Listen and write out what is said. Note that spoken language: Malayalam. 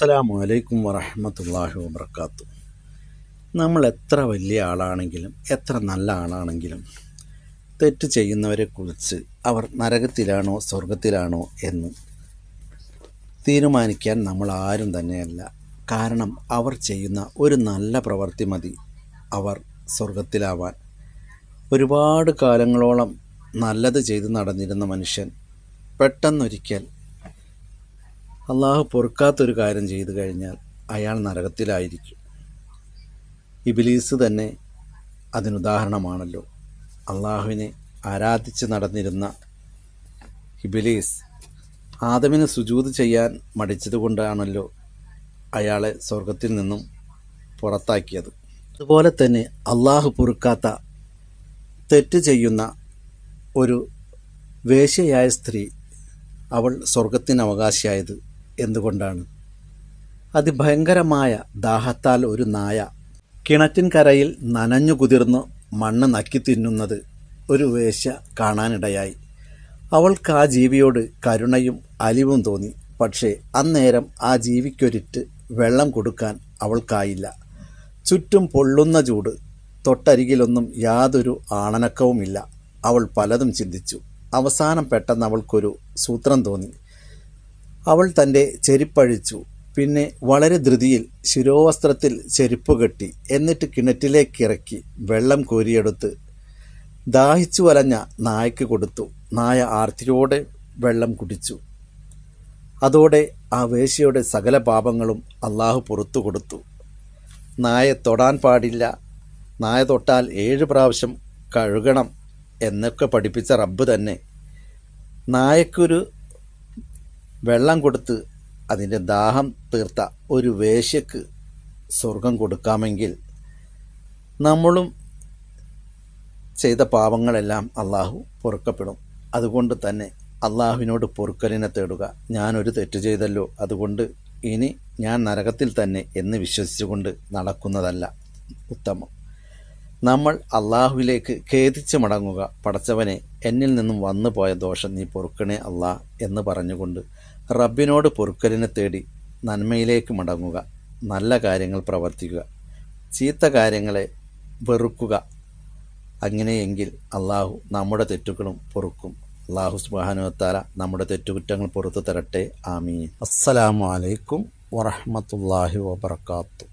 അസ്സലാമു അലൈക്കും വറഹമത്തല്ലാഹി വബർക്കാത്തു നമ്മൾ എത്ര വലിയ ആളാണെങ്കിലും എത്ര നല്ല ആളാണെങ്കിലും തെറ്റ് ചെയ്യുന്നവരെക്കുറിച്ച് അവർ നരകത്തിലാണോ സ്വർഗത്തിലാണോ എന്ന് തീരുമാനിക്കാൻ നമ്മൾ ആരും തന്നെയല്ല. കാരണം അവർ ചെയ്യുന്ന ഒരു നല്ല പ്രവൃത്തി മതി അവർ സ്വർഗത്തിലാവാൻ ഒരുപാട് കാലങ്ങളോളം നല്ലത് ചെയ്ത് നടന്നിരുന്ന മനുഷ്യൻ പെട്ടെന്നൊരിക്കൽ അള്ളാഹു പൊറുക്കാത്തൊരു കാര്യം ചെയ്തു കഴിഞ്ഞാൽ അയാൾ നരകത്തിലായിരിക്കും. ഇബിലീസ് തന്നെ അതിനുദാഹരണമാണല്ലോ അള്ളാഹുവിനെ ആരാധിച്ച് നടന്നിരുന്ന ഇബിലീസ് ആദമിന് സുജൂത് ചെയ്യാൻ മടിച്ചതുകൊണ്ടാണല്ലോ അയാളെ സ്വർഗത്തിൽ നിന്നും പുറത്താക്കിയത്. അതുപോലെ തന്നെ അള്ളാഹു പൊറുക്കാത്ത തെറ്റ് ചെയ്യുന്ന ഒരു വേശ്യയായ സ്ത്രീ അവൾ സ്വർഗത്തിന് അവകാശിയായത് എന്തുകൊണ്ടാണ്? അതിഭയങ്കരമായ ദാഹത്താൽ ഒരു നായ കിണറ്റിൻകരയിൽ നനഞ്ഞു കുതിർന്ന് മണ്ണ് നക്കി തിന്നുന്നത് ഒരു വേശ്യ കാണാനിടയായി. അവൾക്ക് ആ ജീവിയോട് കരുണയും അലിവും തോന്നി. പക്ഷേ അന്നേരം ആ ജീവിക്കൊരിറ്റ് വെള്ളം കൊടുക്കാൻ അവൾക്കായില്ല. ചുറ്റും പൊള്ളുന്ന ചൂട് തൊട്ടരികിലൊന്നും യാതൊരു ആണനക്കവുമില്ല. അവൾ പലതും ചിന്തിച്ചു. അവസാനം പെട്ടെന്ന് അവൾക്കൊരു സൂത്രം തോന്നി. അവൾ തന്റെ ചെരിപ്പഴിച്ചു. പിന്നെ വളരെ ധൃതിയിൽ ശിരോവസ്ത്രത്തിൽ ചെരുപ്പ് കെട്ടി എന്നിട്ട് കിണറ്റിലേക്ക് ഇറക്കി വെള്ളം കോരിയെടുത്ത് ദാഹിച്ചു വലഞ്ഞ നായ്ക്ക് കൊടുത്തു. നായ ആർത്തിയോടെ വെള്ളം കുടിച്ചു. അതോടെ ആ വേശ്യയുടെ സകല പാപങ്ങളും അള്ളാഹു പുറത്തു കൊടുത്തു. നായ തൊടാൻ പാടില്ല. നായ തൊട്ടാൽ ഏഴ് പ്രാവശ്യം കഴുകണം എന്നൊക്കെ പഠിപ്പിച്ച റബ്ബ് തന്നെ. നായക്കൊരു വെള്ളം കൊടുത്ത് അതിന്റെ ദാഹം തീർത്ത ഒരു വേശ്യക്ക് സ്വർഗം കൊടുക്കാമെങ്കിൽ നമ്മളും ചെയ്ത പാപങ്ങളെല്ലാം അള്ളാഹു പൊറുക്കപ്പെടും. അതുകൊണ്ട് തന്നെ അള്ളാഹുവിനോട് പൊറുക്കലിനെ തേടുക. ഞാനൊരു തെറ്റ് ചെയ്തല്ലോ. അതുകൊണ്ട് ഇനി ഞാൻ നരകത്തിൽ തന്നെ എന്ന് വിശ്വസിച്ചുകൊണ്ട് നടക്കുന്നതല്ല ഉത്തമം. നമ്മൾ അള്ളാഹുവിലേക്ക് ഖേദിച്ച് മടങ്ങുക. പടച്ചവനെ എന്നിൽ നിന്നും വന്നു പോയ ദോഷം നീ പൊറുക്കണേ അല്ല എന്ന് പറഞ്ഞുകൊണ്ട് റബ്ബിനോട് പൊറുക്കലിനെ തേടി നന്മയിലേക്ക് മടങ്ങുക നല്ല കാര്യങ്ങൾ പ്രവർത്തിക്കുക ചീത്ത കാര്യങ്ങളെ വെറുക്കുക. അങ്ങനെയെങ്കിൽ അള്ളാഹു നമ്മുടെ തെറ്റുകളും പൊറുക്കും. അള്ളാഹു സുബാനുവത്താല നമ്മുടെ തെറ്റുകുറ്റങ്ങൾ പുറത്തു തരട്ടെ. ആമീൻ. അസ്സലാമു അലൈക്കും വബർക്കാത്തു